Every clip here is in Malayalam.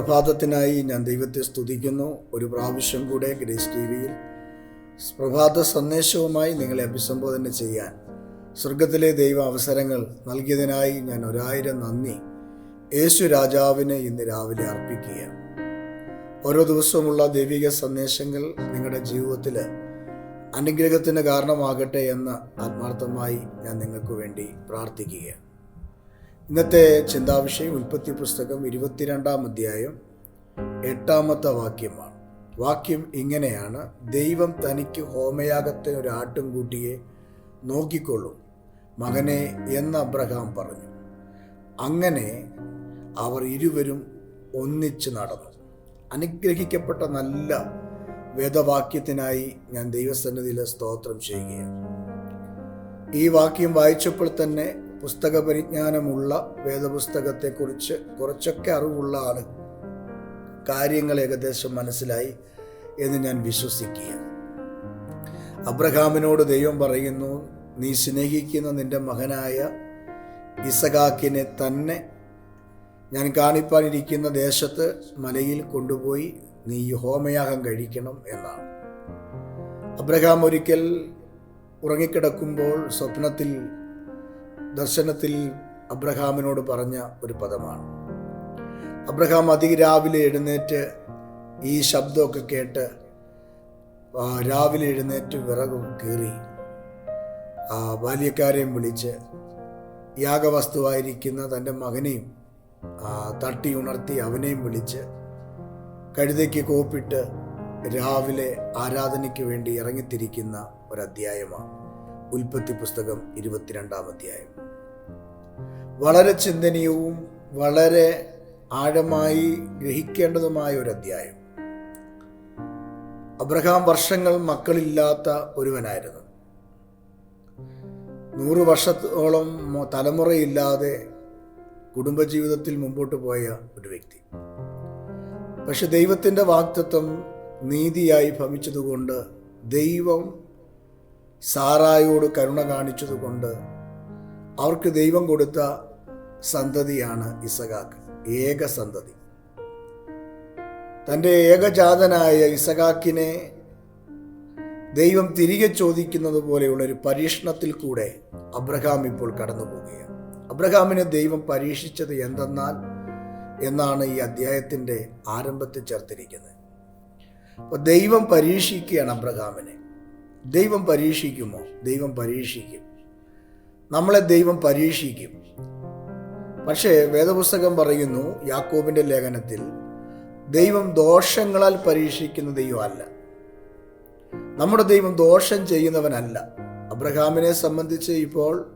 പ്രഭാതത്തിനായി ഞാൻ ദൈവത്തെ സ്തുതിക്കുന്നു. ഒരു പ്രാവശ്യം കൂടെ ഗ്രേസ് ടി വിയിൽ പ്രഭാത സന്ദേശവുമായി നിങ്ങളെ അഭിസംബോധന ചെയ്യാൻ. സ്വർഗത്തിലെ ദൈവ അവസരങ്ങൾ നൽകിയതിനായി ഞാൻ ഒരായിരം നന്ദി. യേശു രാജാവിന് ഇന്ന് രാവിലെ അർപ്പിക്കുകയാണ്. ഓരോ ദിവസവുമുള്ള ദൈവിക സന്ദേശങ്ങൾ നിങ്ങളുടെ ജീവിതത്തിൽ അനുഗ്രഹത്തിന് കാരണമാകട്ടെ എന്ന് ആത്മാർത്ഥമായി ഞാൻ നിങ്ങൾക്ക് വേണ്ടി പ്രാർത്ഥിക്കുകയാണ്. ഇന്നത്തെ ചിന്താവിഷയം ഉൽപ്പത്തി പുസ്തകം ഇരുപത്തിരണ്ടാം അധ്യായം എട്ടാമത്തെ വാക്യമാണ്. വാക്യം ഇങ്ങനെയാണ്. ദൈവം തനിക്ക് ഹോമയാഗത്തിന് ഒരു ആട്ടുംകൂട്ടിയെ നോക്കിക്കൊള്ളും. മകനെ എന്ന് അബ്രഹാം പറഞ്ഞു. അങ്ങനെ അവർ ഇരുവരും ഒന്നിച്ച് നടന്നു. അനുഗ്രഹിക്കപ്പെട്ട നല്ല വേദവാക്യത്തിനായി ഞാൻ ദൈവസന്നിധിയിൽ സ്തോത്രം ചെയ്യുകയാണ്. ഈ വാക്യം വായിച്ചപ്പോൾ തന്നെ പുസ്തക പരിജ്ഞാനമുള്ള വേദപുസ്തകത്തെക്കുറിച്ച് കുറച്ചൊക്കെ അറിവുള്ള ആൾ കാര്യങ്ങൾ ഏകദേശം മനസ്സിലായി എന്ന് ഞാൻ വിശ്വസിക്കുകയാണ് അബ്രഹാമിനോട് ദൈവം പറയുന്നു നീ സ്നേഹിക്കുന്ന നിന്റെ മകനായ ഇസഖാക്കിനെ തന്നെ ഞാൻ കാണിപ്പാനിരിക്കുന്ന ദേശത്ത് മലയിൽ കൊണ്ടുപോയി നീ ഹോമയാഗം കഴിക്കണം എന്നാണ്. അബ്രഹാം ഒരിക്കൽ ഉറങ്ങിക്കിടക്കുമ്പോൾ സ്വപ്നത്തിൽ ദർശനത്തിൽ അബ്രഹാമിനോട് പറഞ്ഞ ഒരു പദമാണ്. അബ്രഹാം അതിരാവിലെ എഴുന്നേറ്റ് ഈ ശബ്ദമൊക്കെ കേട്ട് രാവിലെ എഴുന്നേറ്റ് വിറക് കീറി ആ ബാല്യക്കാരെയും വിളിച്ച് യാഗവസ്തുവായിരിക്കുന്ന തന്റെ മകനെയും തട്ടി ഉണർത്തി അവനെയും വിളിച്ച് കഴുതയ്ക്ക് കോപ്പിട്ട് രാവിലെ ആരാധനയ്ക്ക് വേണ്ടി ഇറങ്ങിത്തിരിക്കുന്ന ഒരധ്യായമാണ്. ഉൽപ്പത്തി പുസ്തകം ഇരുപത്തിരണ്ടാം അധ്യായം. വളരെ ചിന്തനീയവും വളരെ ആഴമായി ഗ്രഹിക്കേണ്ടതുമായ ഒരു അധ്യായം. അബ്രഹാം വർഷങ്ങൾ മക്കളില്ലാത്ത ഒരുവനായിരുന്നു. നൂറ് വർഷത്തോളം തലമുറയില്ലാതെ കുടുംബജീവിതത്തിൽ മുമ്പോട്ട് പോയ ഒരു വ്യക്തി. പക്ഷെ ദൈവത്തിന്റെ വാക്തത്വം നീതിയായി ഭവിച്ചതുകൊണ്ട് ദൈവം സാറായോട് കരുണ കാണിച്ചതുകൊണ്ട് അവർക്ക് ദൈവം കൊടുത്ത സന്തതിയാണ് ഇസഖാക്ക് ഏക സന്തതി. തന്റെ ഏകജാതനായ ഇസഖാക്കിനെ ദൈവം തിരികെ ചോദിക്കുന്നത് പോലെയുള്ള ഒരു പരീക്ഷണത്തിൽ കൂടെ അബ്രഹാം ഇപ്പോൾ കടന്നു പോവുകയാണ്. അബ്രഹാമിനെ ദൈവം പരീക്ഷിച്ചത് എന്തെന്നാൽ എന്നാണ് ഈ അധ്യായത്തിന്റെ ആരംഭത്തിൽ ചേർത്തിരിക്കുന്നത്. അപ്പോൾ ദൈവം പരീക്ഷിക്കുകയാണ് അബ്രഹാമിനെ. ദൈവം പരീക്ഷിക്കുമോ? ദൈവം പരീക്ഷിക്കും. നമ്മളെ ദൈവം പരീക്ഷിക്കും. പക്ഷേ വേദപുസ്തകം പറയുന്നു യാക്കോബിന്റെ ലേഖനത്തിൽ ദൈവം ദോഷങ്ങളാൽ പരീക്ഷിക്കുന്ന ദൈവമല്ല. നമ്മുടെ ദൈവം ദോഷം ചെയ്യുന്നവനല്ല. അബ്രഹാമിനെ സംബന്ധിച്ച് ഇപ്പോൾ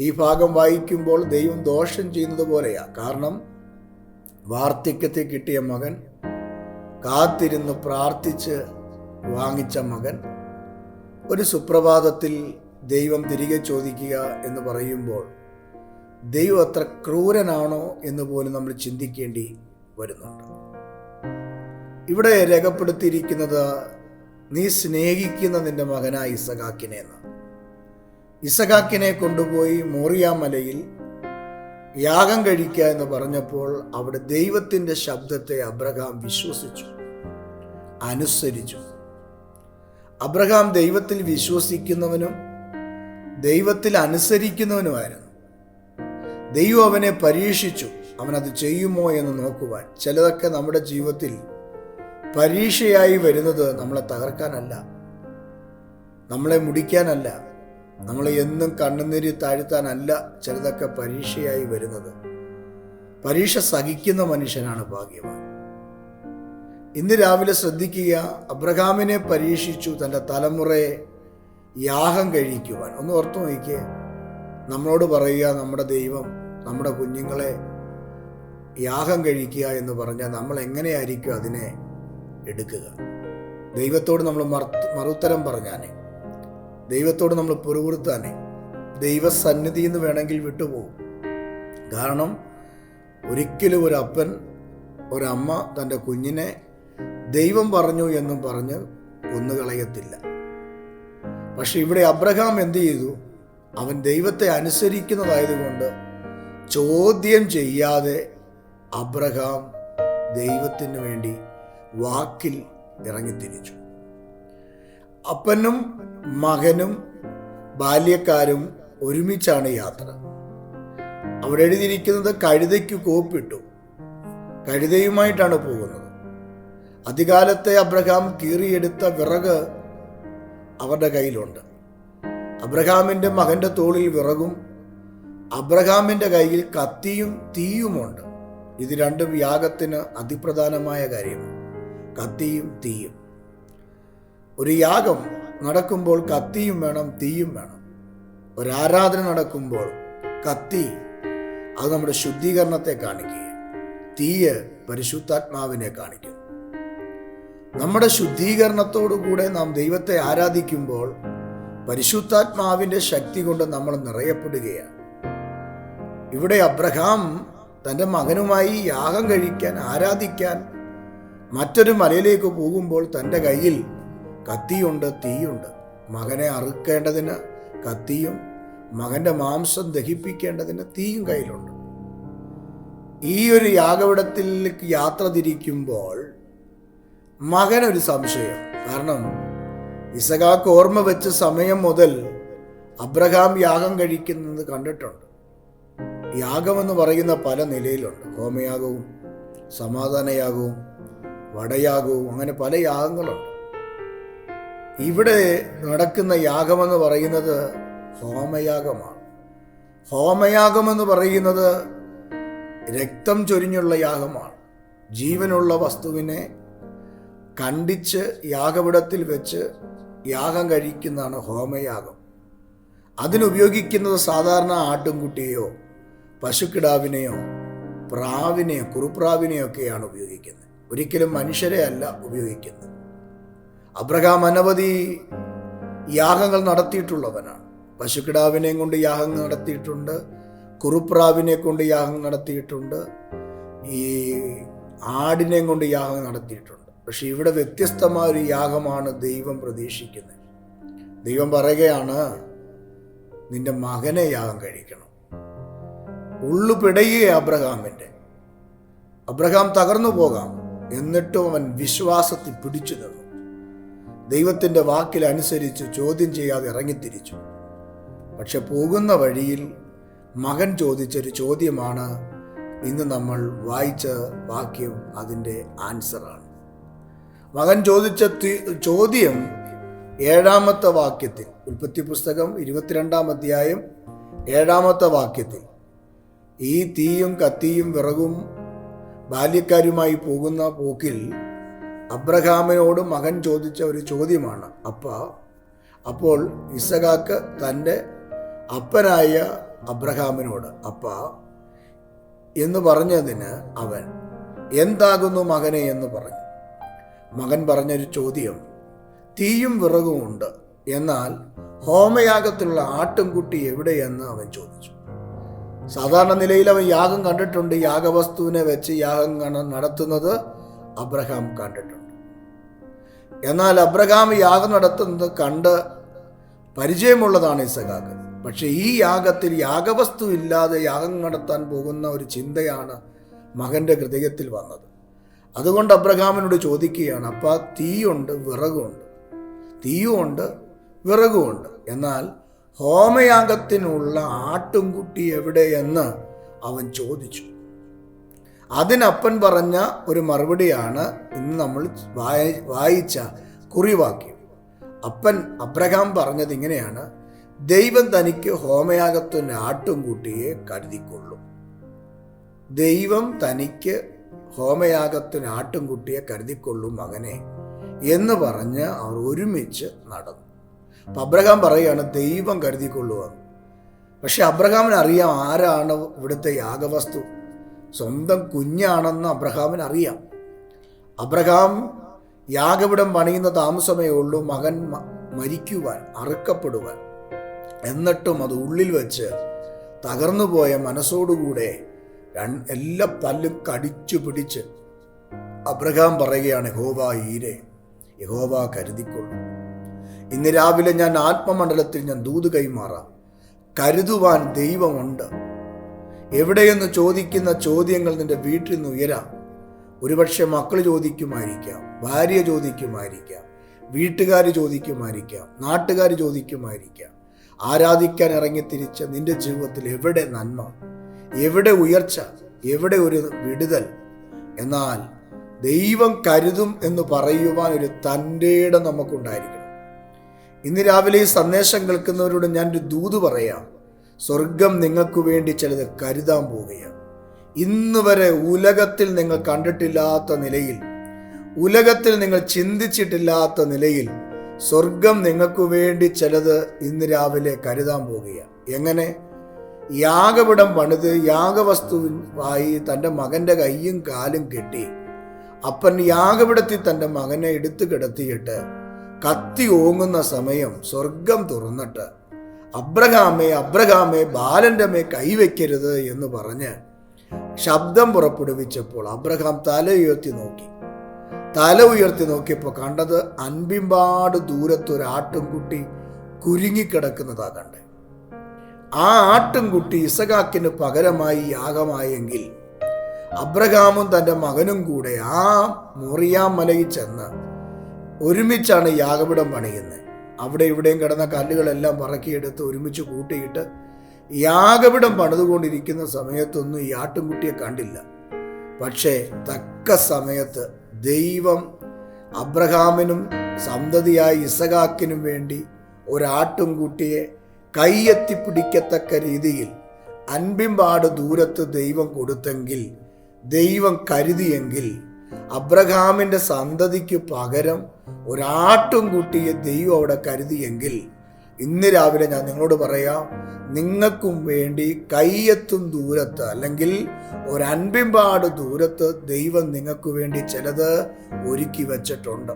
ഈ ഭാഗം വായിക്കുമ്പോൾ ദൈവം ദോഷം ചെയ്യുന്നത് പോലെയാ. കാരണം വാർദ്ധക്യത്തിൽ കിട്ടിയ മകൻ കാത്തിരുന്ന് പ്രാർത്ഥിച്ച് വാങ്ങിച്ച മകൻ ഒരു സുപ്രഭാതത്തിൽ ദൈവം തിരികെ ചോദിക്കുക എന്ന് പറയുമ്പോൾ ദൈവം അത്ര ക്രൂരനാണോ എന്ന് പോലും നമ്മൾ ചിന്തിക്കേണ്ടി വരുന്നുണ്ട്. ഇവിടെ രേഖപ്പെടുത്തിയിരിക്കുന്നത് നീ സ്നേഹിക്കുന്ന നിന്റെ മകനായ ഇസഖാക്കിനെ എന്ന് ഇസഖാക്കിനെ കൊണ്ടുപോയി മോറിയാമലയിൽ യാഗം കഴിക്കുക എന്ന് പറഞ്ഞപ്പോൾ അവിടെ ദൈവത്തിന്റെ ശബ്ദത്തെ അബ്രഹാം വിശ്വസിച്ചു അനുസരിച്ചു. അബ്രഹാം ദൈവത്തിൽ വിശ്വസിക്കുന്നവനും ദൈവത്തിൽ അനുസരിക്കുന്നവനുമായിരുന്നു. ദൈവം അവനെ പരീക്ഷിച്ചു. അവനത് ചെയ്യുമോ എന്ന് നോക്കുവാൻ. ചിലതൊക്കെ നമ്മുടെ ജീവിതത്തിൽ പരീക്ഷയായി വരുന്നത് നമ്മളെ തകർക്കാനല്ല. നമ്മളെ മുടിക്കാനല്ല. നമ്മളെ എന്നും കണ്ണുനീരി താഴ്ത്താനല്ല ചിലതൊക്കെ പരീക്ഷയായി വരുന്നത്. പരീക്ഷ സഹിക്കുന്ന മനുഷ്യനാണ് ഭാഗ്യവാൻ. ഇന്ന് രാവിലെ ശ്രദ്ധിക്കുക അബ്രഹാമിനെ പരീക്ഷിച്ചു തന്റെ തലമുറയെ യാഗം കഴിക്കുവാൻ. ഒന്ന് ഓർത്തു നോക്കിയേ നമ്മളോട് പറയുക നമ്മുടെ ദൈവം നമ്മുടെ കുഞ്ഞുങ്ങളെ യാഗം കഴിക്കുക എന്ന് പറഞ്ഞാൽ നമ്മൾ എങ്ങനെയായിരിക്കും അതിനെ എടുക്കുക? ദൈവത്തോട് നമ്മൾ മറു- മറുത്തരം പറഞ്ഞാനേ. ദൈവത്തോട് നമ്മൾ പുറകുറുത്താനേ ദൈവസന്നിധി എന്ന് വേണമെങ്കിൽ വിട്ടുപോകും. കാരണം ഒരിക്കലും ഒരപ്പൻ ഒരമ്മ തന്റെ കുഞ്ഞിനെ ദൈവം പറഞ്ഞു എന്നും പറഞ്ഞ് കൊന്നുകളയത്തില്ല. പക്ഷെ ഇവിടെ അബ്രഹാം എന്ത് ചെയ്തു? അവൻ ദൈവത്തെ അനുസരിക്കുന്നതായതുകൊണ്ട് ചോദ്യം ചെയ്യാതെ അബ്രഹാം ദൈവത്തിന് വേണ്ടി വാക്കിൽ ഇറങ്ങിത്തിരിച്ചു. അപ്പനും മകനും ബാല്യക്കാരും ഒരുമിച്ചാണ് യാത്ര. അവിടെ എഴുതിയിരിക്കുന്നത് കഴുതയ്ക്ക് കോപ്പിട്ടു. കഴുതയുമായിട്ടാണ് പോകുന്നത്. അധികാലത്തെ അബ്രഹാം കീറിയെടുത്ത വിറക് അവരുടെ കയ്യിലുണ്ട്. അബ്രഹാമിന്റെ മകന്റെ തോളിൽ വിറകും അബ്രഹാമിന്റെ കയ്യിൽ കത്തിയും തീയുമുണ്ട്. ഇത് രണ്ടും യാഗത്തിന് അതിപ്രധാനമായ കാര്യമാണ് കത്തിയും തീയും. ഒരു യാഗം നടക്കുമ്പോൾ കത്തിയും വേണം തീയും വേണം. ഒരാരാധന നടക്കുമ്പോൾ കത്തി അത് നമ്മുടെ ശുദ്ധീകരണത്തെ കാണിക്കുകയും തീയ് പരിശുദ്ധാത്മാവിനെ കാണിക്കുന്നു. നമ്മുടെ ശുദ്ധീകരണത്തോടുകൂടെ നാം ദൈവത്തെ ആരാധിക്കുമ്പോൾ പരിശുദ്ധാത്മാവിന്റെ ശക്തി കൊണ്ട് നമ്മൾ നിറയപ്പെടുകയാണ്. ഇവിടെ അബ്രഹാം തന്റെ മകനുമായി യാഗം കഴിക്കാൻ ആരാധിക്കാൻ മറ്റൊരു മലയിലേക്ക് പോകുമ്പോൾ തന്റെ കയ്യിൽ കത്തിയുണ്ട് തീയുണ്ട്. മകനെ അറുക്കേണ്ടതിന് കത്തിയും മകന്റെ മാംസം ദഹിപ്പിക്കേണ്ടതിന് തീയും കയ്യിലുണ്ട്. ഈ ഒരു യാഗവിടത്തിലേക്ക് യാത്ര തിരിക്കുമ്പോൾ മകനൊരു സംശയം. കാരണം ഇസഖാക്ക് ഓർമ്മ വെച്ച സമയം മുതൽ അബ്രഹാം യാഗം കഴിക്കുന്നത് കണ്ടിട്ടുണ്ട്. യാഗമെന്ന് പറയുന്ന പല നിലയിലുണ്ട്. ഹോമയാഗവും സമാധാനയാഗവും വടയാഗവും അങ്ങനെ പല യാഗങ്ങളുണ്ട്. ഇവിടെ നടക്കുന്ന യാഗമെന്ന് പറയുന്നത് ഹോമയാഗമാണ്. ഹോമയാഗമെന്ന് പറയുന്നത് രക്തം ചൊരിഞ്ഞുള്ള യാഗമാണ്. ജീവനുള്ള വസ്തുവിനെ കണ്ടിച്ച് യാഗപിടത്തിൽ വെച്ച് യാഗം കഴിക്കുന്നതാണ് ഹോമയാഗം. അതിനുപയോഗിക്കുന്നത് സാധാരണ ആട്ടുംകുട്ടിയെയോ പശുക്കിടാവിനെയോ പ്രാവിനെയോ കുറുപ്രാവിനെയോ ഒക്കെയാണ് ഉപയോഗിക്കുന്നത്. ഒരിക്കലും മനുഷ്യരെ അല്ല ഉപയോഗിക്കുന്നത്. അബ്രഹാം അനവധി യാഗങ്ങൾ നടത്തിയിട്ടുള്ളവനാണ്. പശുക്കിടാവിനെയും കൊണ്ട് യാഗങ്ങൾ നടത്തിയിട്ടുണ്ട് കുറുപ്രാവിനെ കൊണ്ട് യാഗം നടത്തിയിട്ടുണ്ട് ഈ ആടിനെയും കൊണ്ട് യാഗം നടത്തിയിട്ടുണ്ട്. പക്ഷെ ഇവിടെ വ്യത്യസ്തമായ ഒരു യാഗമാണ് ദൈവം പ്രതീക്ഷിക്കുന്നത്. ദൈവം പറയുകയാണ് നിന്റെ മകനെ യാഗം കഴിക്കണം. ഉള്ളു പിടയുക അബ്രഹാമിന്റെ അബ്രഹാം തകർന്നു പോകാം. എന്നിട്ടും അവൻ വിശ്വാസത്തിൽ പിടിച്ചു നിന്നു. ദൈവത്തിന്റെ വാക്കിലനുസരിച്ച് ചോദ്യം ചെയ്യാതെ ഇറങ്ങിത്തിരിച്ചു. പക്ഷെ പോകുന്ന വഴിയിൽ മകൻ ചോദിച്ചൊരു ചോദ്യമാണ് ഇന്ന് നമ്മൾ വായിച്ച വാക്യം അതിന്റെ ആൻസറാണ്. മകൻ ചോദിച്ച ചോദ്യം ഏഴാമത്തെ വാക്യത്തിൽ ഉൽപ്പത്തി പുസ്തകം ഇരുപത്തിരണ്ടാം അധ്യായം ഏഴാമത്തെ വാക്യത്തിൽ. ഈ തീയും കത്തിയും വിറകും ബാല്യക്കാരുമായി പോകുന്ന പോക്കിൽ അബ്രഹാമിനോട് മകൻ ചോദിച്ച ഒരു ചോദ്യമാണ്. അപ്പ അപ്പോൾ ഇസഖാക്ക് തന്റെ അപ്പനായ അബ്രഹാമിനോട് അപ്പ എന്ന് പറഞ്ഞതിന് അവൻ എന്താകുന്നു മകനെ? എന്ന് പറഞ്ഞു. മകൻ പറഞ്ഞൊരു ചോദ്യം തീയും വിറകുമുണ്ട് എന്നാൽ ഹോമയാഗത്തിലുള്ള ആട്ടുംകുട്ടി എവിടെയെന്ന് അവൻ ചോദിച്ചു. സാധാരണ നിലയിൽ അവൻ യാഗം കണ്ടിട്ടുണ്ട്. യാഗവസ്തുവിനെ വെച്ച് യാഗം നടത്തുന്നത് അബ്രഹാം കണ്ടിട്ടുണ്ട്. എന്നാൽ അബ്രഹാം യാഗം നടത്തുന്നത് കണ്ട് പരിചയമുള്ളതാണ് ഇസഖാക്ക് പക്ഷെ ഈ യാഗത്തിൽ യാഗവസ്തു ഇല്ലാതെ യാഗം നടത്താൻ പോകുന്ന ഒരു ചിന്തയാണ് മകന്റെ ഹൃദയത്തിൽ വന്നത്. അതുകൊണ്ട് അബ്രഹാമിനോട് ചോദിക്കുകയാണ് അപ്പ തീയുണ്ട് വിറകുണ്ട്. തീയുമുണ്ട് വിറകുമുണ്ട് എന്നാൽ ഹോമയാഗത്തിനുള്ള ആട്ടുംകുട്ടി എവിടെയെന്ന് അവൻ ചോദിച്ചു. അതിനപ്പൻ പറഞ്ഞ ഒരു മറുപടിയാണ് ഇന്ന് നമ്മൾ വായി- വായിച്ച കുറിവാക്യം. അപ്പൻ അബ്രഹാം പറഞ്ഞത് ഇങ്ങനെയാണ് ദൈവം തനിക്ക് ഹോമയാഗത്തിന്റെ ആട്ടുംകുട്ടിയെ കരുതിക്കൊള്ളും. ദൈവം തനിക്ക് ഹോമയാഗത്തിന് ആട്ടുംകുട്ടിയെ കരുതിക്കൊള്ളും മകനെ എന്ന് പറഞ്ഞ് അവർ ഒരുമിച്ച് നടന്നു. അപ്പം അബ്രഹാം പറയുകയാണ് ദൈവം കരുതിക്കൊള്ളുമെന്ന് പക്ഷെ അബ്രഹാമിന് അറിയാം ആരാണ് ഇവിടുത്തെ യാഗവസ്തു. സ്വന്തം കുഞ്ഞാണെന്ന് അബ്രഹാമിന് അറിയാം അബ്രഹാം യാഗവിടം പണിയുന്ന താമസമേ ഉള്ളൂ മകൻ മരിക്കുവാൻ അറുക്കപ്പെടുവാൻ. എന്നിട്ടും അത് ഉള്ളിൽ വെച്ച് തകർന്നുപോയ മനസ്സോടുകൂടെ എല്ലാ പല്ലും കടിച്ചു പിടിച്ച് അബ്രഹാം പറയുകയാണ് യഹോവ ഈരെ യഹോവ കരുതിക്കൊള്ളു. ഇന്ന് രാവിലെ ഞാൻ ആത്മമണ്ഡലത്തിൽ ഞാൻ ദൂത് കൈമാറാം. കരുതുവാൻ ദൈവമുണ്ട്. എവിടെയെന്ന് ചോദിക്കുന്ന ചോദ്യങ്ങൾ നിന്റെ വീട്ടിൽ നിന്ന് ഉയരാം. ഒരുപക്ഷെ മക്കൾ ചോദിക്കുമായിരിക്കാം ഭാര്യ ചോദിക്കുമായിരിക്കാം വീട്ടുകാർ ചോദിക്കുമായിരിക്കാം നാട്ടുകാർ ചോദിക്കുമായിരിക്കാം. ആരാധിക്കാൻ ഇറങ്ങി തിരിച്ച നിന്റെ ജീവിതത്തിൽ എവിടെ നന്മ? എവിടെ ഉയർച്ച എവിടെ ഒരു വിടുതൽ. എന്നാൽ ദൈവം കരുതും എന്ന് പറയുവാൻ ഒരു തന്റെ നമുക്കുണ്ടായിരിക്കണം. ഇന്ന് രാവിലെ ഈ സന്ദേശം കേൾക്കുന്നവരോട് ഞാൻ ഒരു ദൂത് പറയാം. സ്വർഗം നിങ്ങൾക്ക് വേണ്ടി ചിലത് കരുതാൻ പോവുകയാണ്. ഇന്ന് വരെ ഉലകത്തിൽ നിങ്ങൾ കണ്ടിട്ടില്ലാത്ത നിലയിൽ ഉലകത്തിൽ നിങ്ങൾ ചിന്തിച്ചിട്ടില്ലാത്ത നിലയിൽ സ്വർഗം നിങ്ങൾക്ക് വേണ്ടി ചിലത് ഇന്ന് രാവിലെ കരുതാൻ പോവുകയാണ്. എങ്ങനെ? യാഗപിടം പണിത് യാഗവസ്തുവായി തന്റെ മകന്റെ കൈയും കാലും കെട്ടി. അപ്പൻ യാഗപിടത്തിൽ തന്റെ മകനെ എടുത്തു കിടത്തിയിട്ട് കത്തി ഓങ്ങുന്ന സമയം സ്വർഗം തുറന്നിട്ട് അബ്രഹാമേ അബ്രഹാമേ ബാലന്റെ മേ കൈവയ്ക്കരുത് എന്ന് പറഞ്ഞ് ശബ്ദം പുറപ്പെടുവിച്ചപ്പോൾ അബ്രഹാം തല ഉയർത്തി നോക്കി. തല ഉയർത്തി നോക്കിയപ്പോൾ കണ്ടത് അൻപിമ്പാട് ദൂരത്തൊരാട്ടും കുട്ടി കുരുങ്ങിക്കിടക്കുന്നതാ കണ്ടേ ആ ആട്ടുംകുട്ടി ഇസഖാക്കിന് പകരമായി യാഗമായെങ്കിൽ അബ്രഹാമും തന്റെ മകനും കൂടെ ആ മോറിയാ മലയിൽ ചെന്ന് ഒരുമിച്ചാണ് യാഗപിടം പണിയുന്നത്. അവിടെ ഇവിടെയും കിടന്ന കല്ലുകളെല്ലാം പറക്കിയെടുത്ത് ഒരുമിച്ച് കൂട്ടിയിട്ട് യാഗപിടം പണിതുകൊണ്ടിരിക്കുന്ന സമയത്തൊന്നും ഈ ആട്ടുംകുട്ടിയെ കണ്ടില്ല. പക്ഷേ തക്ക സമയത്ത് ദൈവം അബ്രഹാമിനും സന്തതിയായ ഇസഖാക്കിനും വേണ്ടി ഒരാട്ടുംകുട്ടിയെ കൈയെത്തിപ്പിടിക്കത്തക്ക രീതിയിൽ അൻപിമ്പാട് ദൂരത്ത് ദൈവം കൊടുത്തെങ്കിൽ ദൈവം കരുതിയെങ്കിൽ അബ്രഹാമിന്റെ സന്തതിക്ക് പകരം ഒരാട്ടും കൂട്ടിയ ദൈവം അവിടെ കരുതിയെങ്കിൽ ഇന്ന് രാവിലെ ഞാൻ നിങ്ങളോട് പറയാം നിങ്ങൾക്കും വേണ്ടി കയ്യെത്തും ദൂരത്ത് അല്ലെങ്കിൽ ഒരൻപിമ്പാട് ദൂരത്ത് ദൈവം നിങ്ങൾക്ക് വേണ്ടി ചിലത് ഒരുക്കി വച്ചിട്ടുണ്ട്.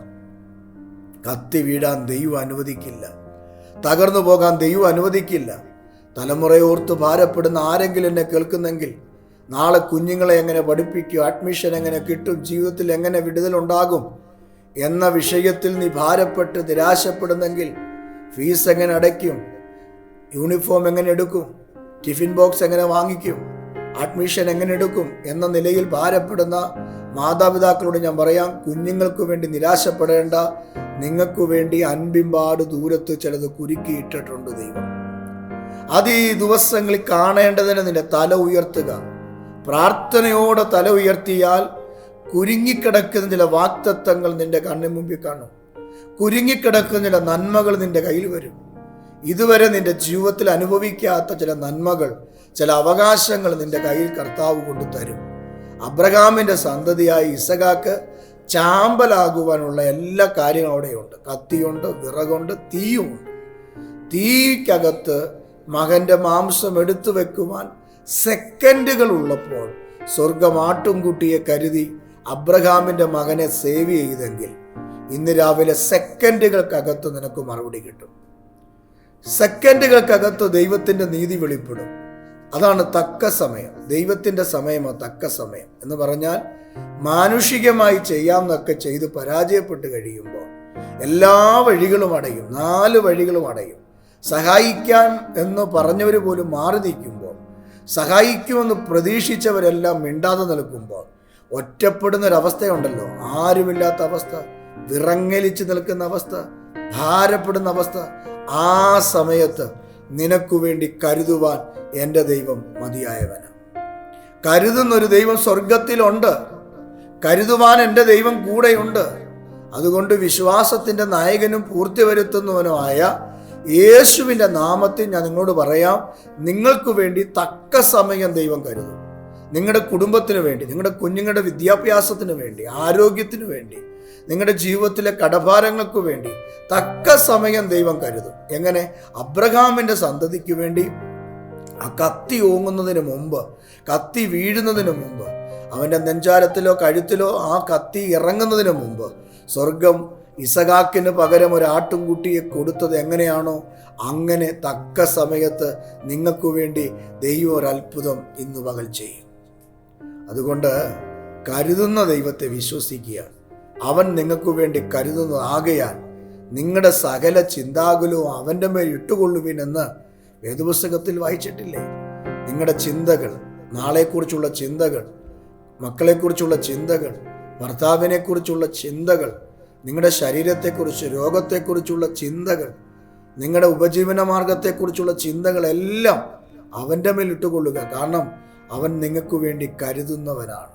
കത്തി വീടാൻ ദൈവം അനുവദിക്കില്ല. തകർന്നു പോകാൻ ദൈവം അനുവദിക്കില്ല. തലമുറയോർത്ത് ഭാരപ്പെടുന്ന ആരെങ്കിലും എന്നെ കേൾക്കുന്നെങ്കിൽ നാളെ കുഞ്ഞുങ്ങളെ എങ്ങനെ പഠിപ്പിക്കും അഡ്മിഷൻ എങ്ങനെ കിട്ടും ജീവിതത്തിൽ എങ്ങനെ വിടുതലുണ്ടാകും എന്ന വിഷയത്തിൽ നീ ഭാരപ്പെട്ട് നിരാശപ്പെടുന്നെങ്കിൽ ഫീസ് എങ്ങനെ അടയ്ക്കും യൂണിഫോം എങ്ങനെ എടുക്കും ടിഫിൻ ബോക്സ് എങ്ങനെ വാങ്ങിക്കും അഡ്മിഷൻ എങ്ങനെ എടുക്കും എന്ന നിലയിൽ ഭാരപ്പെടുന്ന മാതാപിതാക്കളോട് ഞാൻ പറയാം കുഞ്ഞുങ്ങൾക്ക് വേണ്ടി നിരാശപ്പെടേണ്ട നിങ്ങൾക്ക് വേണ്ടി അൻപിമ്പാട് ദൂരത്ത് ചിലത് കുരുക്കിയിട്ടിട്ടുണ്ട് ദൈവം. അത് ഈ ദിവസങ്ങളിൽ കാണേണ്ടതിന് നിന്റെ തല ഉയർത്തുക. പ്രാർത്ഥനയോടെ തല ഉയർത്തിയാൽ കുരുങ്ങിക്കിടക്കുന്ന ചില വാക്തത്വങ്ങൾ നിന്റെ കണ്ണിന് മുമ്പിൽ കാണും. കുരുങ്ങിക്കിടക്കുന്ന ചില നന്മകൾ നിന്റെ കയ്യിൽ വരും. ഇതുവരെ നിന്റെ ജീവിതത്തിൽ അനുഭവിക്കാത്ത ചില നന്മകൾ ചില അവകാശങ്ങൾ നിന്റെ കയ്യിൽ കർത്താവ് കൊണ്ടു തരും. അബ്രഹാമിന്റെ സന്തതിയായ ഇസഖാക്ക് ചാമ്പലാകുവാനുള്ള എല്ലാ കാര്യങ്ങളും അവിടെയുണ്ട്. കത്തിയുണ്ട് വിറകുണ്ട് തീയുമുണ്ട്. തീക്കകത്ത് മകന്റെ മാംസം എടുത്തു വെക്കുവാൻ സെക്കൻഡുകൾ ഉള്ളപ്പോൾ സ്വർഗമാട്ടുംകുട്ടിയെ കരുതി അബ്രഹാമിന്റെ മകനെ സേവ് ചെയ്തെങ്കിൽ ഇന്ന് രാവിലെ സെക്കൻഡുകൾക്കകത്ത് നിനക്ക് മറുപടി കിട്ടും. സെക്കൻഡുകൾക്കകത്ത് ദൈവത്തിന്റെ നീതി വെളിപ്പെടും. അതാണ് തക്ക സമയം. ദൈവത്തിന്റെ സമയമോ തക്ക സമയം. എന്ന് പറഞ്ഞാൽ മാനുഷികമായി ചെയ്യാമെന്നൊക്കെ ചെയ്ത് പരാജയപ്പെട്ട് കഴിയുമ്പോൾ എല്ലാ വഴികളും അടയും. നാല് വഴികളും അടയും. സഹായിക്കാൻ എന്ന് പറഞ്ഞവർ പോലും മാറി നിൽക്കുമ്പോൾ സഹായിക്കുമെന്ന് പ്രതീക്ഷിച്ചവരെല്ലാം മിണ്ടാതെ നിൽക്കുമ്പോൾ ഒറ്റപ്പെടുന്നൊരവസ്ഥയുണ്ടല്ലോ. ആരുമില്ലാത്ത അവസ്ഥ വിറങ്ങലിച്ച് നിൽക്കുന്ന അവസ്ഥ ഭാരപ്പെടുന്ന അവസ്ഥ. ആ സമയത്ത് നിനക്കു വേണ്ടി കരുതുവാൻ എന്റെ ദൈവം മതിയായവനാണ് കരുതുന്നൊരു ദൈവം സ്വർഗത്തിലുണ്ട് കരുതുവാൻ എന്റെ ദൈവം കൂടെയുണ്ട്. അതുകൊണ്ട് വിശ്വാസത്തിന്റെ നായകനും പൂർത്തി വരുത്തുന്നവനുമായ യേശുവിന്റെ നാമത്തിൽ ഞാൻ നിങ്ങളോട് പറയാം നിങ്ങൾക്ക് വേണ്ടി തക്ക സമയം ദൈവം കരുതും. നിങ്ങളുടെ കുടുംബത്തിന് വേണ്ടി നിങ്ങളുടെ കുഞ്ഞുങ്ങളുടെ വിദ്യാഭ്യാസത്തിന് വേണ്ടി ആരോഗ്യത്തിന് വേണ്ടി നിങ്ങളുടെ ജീവിതത്തിലെ കടഭാരങ്ങൾക്ക് വേണ്ടി തക്ക സമയം ദൈവം കരുതും. എങ്ങനെ? അബ്രഹാമിന്റെ സന്തതിക്ക് വേണ്ടി ആ കത്തി ഓങ്ങുന്നതിന് മുമ്പ് കത്തി വീഴുന്നതിന് മുമ്പ് അവന്റെ നെഞ്ചാരത്തിലോ കഴുത്തിലോ ആ കത്തി ഇറങ്ങുന്നതിന് മുമ്പ് സ്വർഗം ഇസഖാക്കിന് പകരം ഒരു ആട്ടുംകുട്ടിയെ കൊടുത്തത് എങ്ങനെയാണോ അങ്ങനെ തക്ക സമയത്ത് നിങ്ങൾക്കു വേണ്ടി ദൈവം ഒരത്ഭുതം ഇന്ന് പകൽ ചെയ്യും. അതുകൊണ്ട് കരുതുന്ന ദൈവത്തെ വിശ്വസിക്കുക. അവൻ നിങ്ങൾക്കു വേണ്ടി കരുതുന്നതാകയാൽ നിങ്ങളുടെ സകല ചിന്താകുലവും അവന്റെ മേൽ ഇട്ടുകൊള്ളുവിനെന്ന് വേദപുസ്തകത്തിൽ വായിച്ചിട്ടില്ലേ? നിങ്ങളുടെ ചിന്തകൾ നാളെക്കുറിച്ചുള്ള ചിന്തകൾ മക്കളെക്കുറിച്ചുള്ള ചിന്തകൾ ഭർത്താവിനെക്കുറിച്ചുള്ള ചിന്തകൾ നിങ്ങളുടെ ശരീരത്തെക്കുറിച്ച് രോഗത്തെക്കുറിച്ചുള്ള ചിന്തകൾ നിങ്ങളുടെ ഉപജീവന മാർഗത്തെക്കുറിച്ചുള്ള ചിന്തകളെല്ലാം അവന്റെ മേൽ ഇട്ടുകൊള്ളുക. കാരണം അവൻ നിങ്ങൾക്ക് വേണ്ടി കരുതുന്നവനാണ്.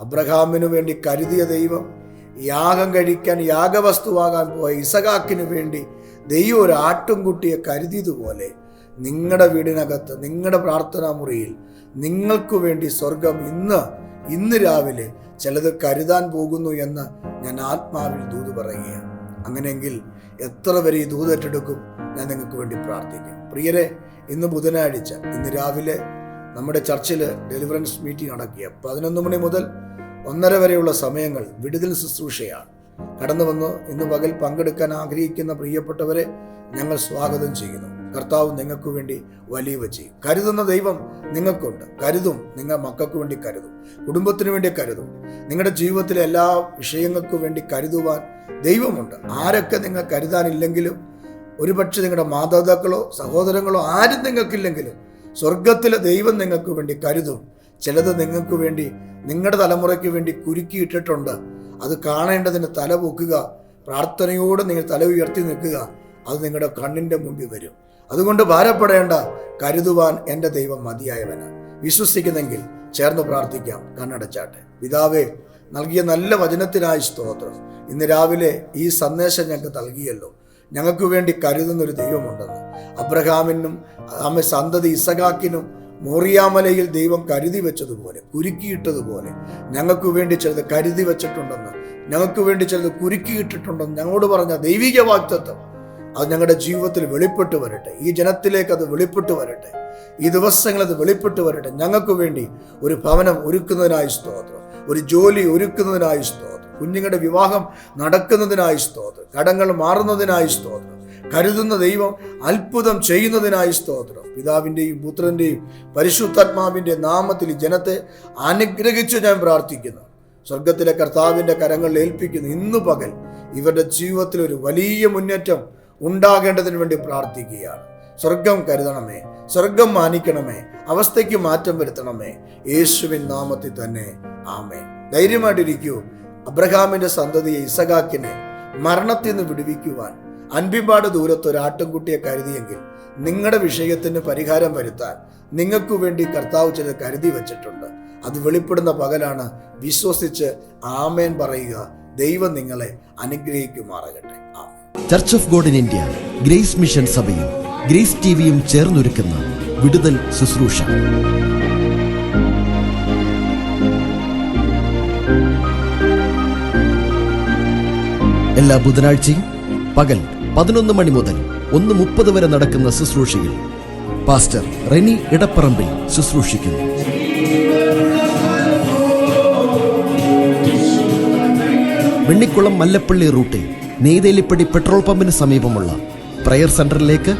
അബ്രഹാമിനു വേണ്ടി കരുതിയ ദൈവം യാഗം കഴിക്കാൻ യാഗവസ്തുവാകാൻ പോയ ഇസഖാക്കിനു വേണ്ടി ദൈവം ഒരു ആട്ടുംകുട്ടിയെ കരുതിയതുപോലെ നിങ്ങളുടെ വീടിനകത്ത് നിങ്ങളുടെ പ്രാർത്ഥനാ മുറിയിൽ നിങ്ങൾക്ക് വേണ്ടി സ്വർഗം ഇന്ന് ഇന്ന് രാവിലെ ചിലത് കരുതാൻ പോകുന്നു എന്ന് ഞാൻ ആത്മാവിൽ ദൂത് പറയുകയാണ്. അങ്ങനെയെങ്കിൽ എത്ര വരെ ഈ ദൂതേറ്റെടുക്കും ഞാൻ നിങ്ങൾക്ക് വേണ്ടി പ്രാർത്ഥിക്കാം. പ്രിയരെ ഇന്ന് ബുധനാഴ്ച ഇന്ന് രാവിലെ നമ്മുടെ ചർച്ചിൽ ഡെലിവറൻസ് മീറ്റിംഗ് നടക്കുക. പതിനൊന്ന് മണി മുതൽ ഒന്നര വരെയുള്ള സമയങ്ങൾ വിടുതൽ ശുശ്രൂഷയാണ്. കടന്നു വന്ന് ഇന്ന് പകൽ പങ്കെടുക്കാൻ ആഗ്രഹിക്കുന്ന പ്രിയപ്പെട്ടവരെ ഞങ്ങൾ സ്വാഗതം ചെയ്യുന്നു. കർത്താവ് നിങ്ങൾക്ക് വേണ്ടി വലിയവ ചെയ്യും. കരുതുന്ന ദൈവം നിങ്ങൾക്കുണ്ട്. കരുതും. നിങ്ങൾ മക്കൾക്ക് വേണ്ടി കരുതും. കുടുംബത്തിന് വേണ്ടി കരുതും. നിങ്ങളുടെ ജീവിതത്തിലെ എല്ലാ വിഷയങ്ങൾക്കും വേണ്ടി കരുതുവാൻ ദൈവമുണ്ട്. ആരൊക്കെ നിങ്ങൾ കരുതാനില്ലെങ്കിലും ഒരുപക്ഷെ നിങ്ങളുടെ മാതാപിതാക്കളോ സഹോദരങ്ങളോ ആരും നിങ്ങൾക്കില്ലെങ്കിലും സ്വർഗത്തിലെ ദൈവം നിങ്ങൾക്ക് വേണ്ടി കരുതും. ചിലത് നിങ്ങൾക്ക് വേണ്ടി നിങ്ങളുടെ തലമുറയ്ക്ക് വേണ്ടി കുരുക്കിയിട്ടിട്ടുണ്ട്. അത് കാണേണ്ടതിന് തല പൊക്കുക. പ്രാർത്ഥനയോടെ നിങ്ങൾ തല ഉയർത്തി നിൽക്കുക. അത് നിങ്ങളുടെ കണ്ണിന്റെ മുമ്പിൽ വരും. അതുകൊണ്ട് ഭാരപ്പെടേണ്ട കരുതുവാൻ എന്റെ ദൈവം മതിയായവന്. വിശ്വസിക്കുന്നെങ്കിൽ ചേർന്ന് പ്രാർത്ഥിക്കാം കണ്ണടച്ചാട്ടെ. പിതാവേ നൽകിയ നല്ല വചനത്തിനായി സ്തോത്രം. ഇന്ന് രാവിലെ ഈ സന്ദേശം ഞങ്ങൾക്ക് നൽകിയല്ലോ. ഞങ്ങൾക്ക് വേണ്ടി കരുതുന്ന ഒരു ദൈവമുണ്ടെന്ന്. അബ്രഹാമിനും അമ്മ സന്തതി ഇസഖാക്കിനും മോറിയാമലയിൽ ദൈവം കരുതി വെച്ചതുപോലെ കുരുക്കിയിട്ടതുപോലെ ഞങ്ങൾക്ക് വേണ്ടി ചിലത് കരുതി വെച്ചിട്ടുണ്ടെന്ന് ഞങ്ങൾക്ക് വേണ്ടി ചിലത് കുരുക്കിയിട്ടിട്ടുണ്ടെന്ന് ഞങ്ങളോട് പറഞ്ഞ ദൈവിക വാക്തത്വം അത് ഞങ്ങളുടെ ജീവിതത്തിൽ വെളിപ്പെട്ട് വരട്ടെ. ഈ ജനത്തിലേക്ക് അത് വെളിപ്പെട്ട് വരട്ടെ. ഈ ദിവസങ്ങൾ അത് വെളിപ്പെട്ട് വരട്ടെ. ഞങ്ങൾക്ക് വേണ്ടി ഒരു ഭവനം ഒരുക്കുന്നതിനായി സ്തോത്രം. ഒരു ജോലി ഒരുക്കുന്നതിനായി സ്തോത്രം. കുഞ്ഞുങ്ങളുടെ വിവാഹം നടക്കുന്നതിനായി സ്തോത്രം. കടങ്ങൾ മാറുന്നതിനായി സ്തോത്രം. കരുതുന്ന ദൈവം അത്ഭുതം ചെയ്യുന്നതിനായി സ്തോത്രം. പിതാവിന്റെയും പുത്രന്റെയും പരിശുദ്ധാത്മാവിന്റെ നാമത്തിൽ ജനത്തെ അനുഗ്രഹിച്ച് ഞാൻ പ്രാർത്ഥിക്കുന്നു. സ്വർഗത്തിലെ കർത്താവിന്റെ കരങ്ങളിൽ ഏൽപ്പിക്കുന്നു. ഇന്നു പകൽ ഇവരുടെ ജീവിതത്തിൽ ഒരു വലിയ മുന്നേറ്റം ഉണ്ടാകേണ്ടതിന് വേണ്ടി പ്രാർത്ഥിക്കുകയാണ്. സ്വർഗം കരുതണമേ സ്വർഗം മാനിക്കണമേ അവസ്ഥയ്ക്ക് മാറ്റം വരുത്തണമേ. യേശുവിൻ നാമത്തിൽ തന്നെ ആമേ ധൈര്യമായിട്ടിരിക്കൂ. അബ്രഹാമിന്റെ സന്തതിയെ ഇസഖാക്കിനെ മരണത്തിൽ നിന്ന് വിടുവിക്കുവാൻ അൻപിമ്പാട് ദൂരത്ത് ഒരു ആട്ടിൻകുട്ടിയെ കരുതിയെങ്കിൽ നിങ്ങളുടെ വിഷയത്തിന് പരിഹാരം വരുത്താൻ നിങ്ങൾക്കു വേണ്ടി കർത്താവ് ചില കരുതി വച്ചിട്ടുണ്ട്. അത് വെളിപ്പെടുന്ന പകലാണ് വിശ്വസിച്ച് ആമേൻ പറയുക. ദൈവം നിങ്ങളെ അനുഗ്രഹിക്കുമാറാകട്ടെ. ആമേൻ. Church of God in India grace mission സഭയും ഗ്രേസ് ടി വിയും ചേർന്നൊരുക്കുന്ന വിടുതൽ ശുശ്രൂഷ. എല്ലാ ബുധനാഴ്ചയും പകൽ പതിനൊന്ന് മണി മുതൽ ഒന്ന് മുപ്പത് വരെ നടക്കുന്ന ശുശ്രൂഷയിൽ പാസ്റ്റർ റെനി ഇടപ്പറമ്പിൽ ശുശ്രൂഷിക്കുന്നു. വെണ്ണിക്കുളം മല്ലപ്പള്ളി റൂട്ടിൽ നെയ്തേലിപ്പടി പെട്രോൾ പമ്പിന് സമീപമുള്ള പ്രയർ സെന്ററിലേക്ക്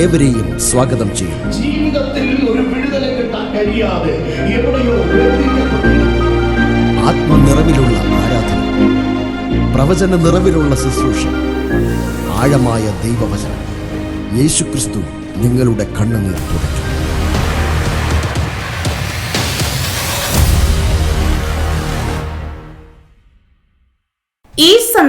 ഏവരെയും സ്വാഗതം ചെയ്യും. ജീവിതത്തിൽ ഒരു വിടുതല കിട്ടാൻ കഴിയാതെ എവിടെയോ ബന്ധിക്കപ്പെട്ടിരിക്കുന്നു. ആത്മനിറവിലുള്ള ആരാധന പ്രവചന നിറവിലുള്ള ശുശ്രൂഷ ആഴമായ ദൈവവചനം. യേശുക്രിസ്തു നിങ്ങളുടെ കണ്ണുനീർ തുടയ്ക്കും.